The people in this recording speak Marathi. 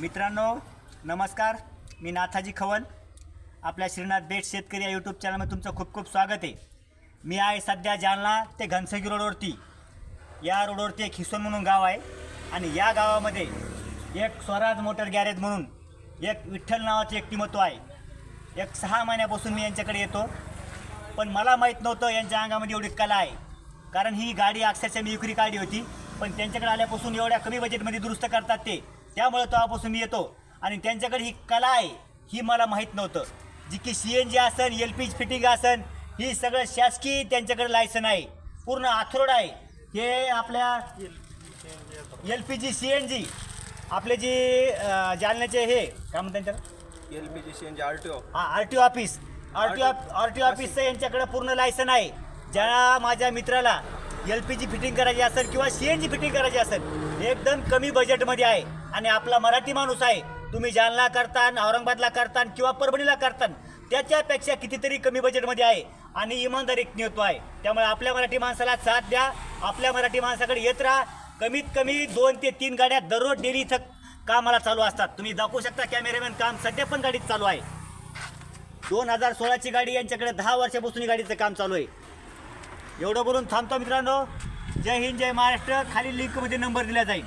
मित्रांनो नमस्कार. मी नाथाजी खवल आपल्या श्रीनाथ बेट शेतकरी या यूट्यूब चॅनलमध्ये तुमचं खूप खूप स्वागत आहे. मी आहे सध्या जालना ते घनसगी रोडवरती या रोडवरती एक हिसोन म्हणून गाव आहे. आणि या गावामध्ये एक स्वराज मोटर गॅरेज म्हणून एक विठ्ठल नावाचं व्यक्तिमत्व आहे. एक सहा महिन्यापासून मी यांच्याकडे येतो. पण मला माहीत नव्हतं यांच्या अंगामध्ये एवढी कला आहे. कारण ही गाडी अक्षरशः मी विक्री काढली होती. पण त्यांच्याकडे आल्यापासून एवढ्या कमी बजेटमध्ये दुरुस्त करतात ते. त्यामुळे तेव्हापासून मी येतो. आणि त्यांच्याकडे ही कला आहे ही मला माहीत नव्हतं. जी की सी एन जी असन एल पी जी फिटिंग असन ही सगळं शासकीय त्यांच्याकडे लायसन आहे. पूर्ण आथरोड आहे. हे आपल्या L P G C N G आपले जे जालन्याचे हे काय म्हणतात त्याला? L P G C N G R T O. हा R T O office R T O R T O ऑफिसचं यांच्याकडे पूर्ण लायसन आहे. ज्या माझ्या मित्राला एल पी जी फिटिंग करायची असेल किंवा सी एन जी फिटिंग करायची असेल एकदम कमी बजेटमध्ये आहे. आणि आपला मराठी माणूस आहे. तुम्ही जालना करतान औरंगाबादला करतान किंवा परभणीला करतान त्याच्यापेक्षा कितीतरी कमी बजेटमध्ये आहे. आणि इमानदारी नेतो आहे. त्यामुळे आपल्या मराठी माणसाला साथ द्या. आपल्या मराठी माणसाकडे येत राहा. कमीत कमी दोन ते तीन गाड्या दररोज डेली इथं कामाला चालू असतात. तुम्ही दाखवू शकता कॅमेरामॅन काम सध्या पण गाडीत चालू आहे. दोन हजार सोळाची गाडी यांच्याकडे दहा वर्षापासून गाडीचं काम चालू आहे. एवढं बोलून थांबतो मित्रांनो. जय हिंद जय महाराष्ट्र. खाली लिंकमध्ये नंबर दिला जाईल.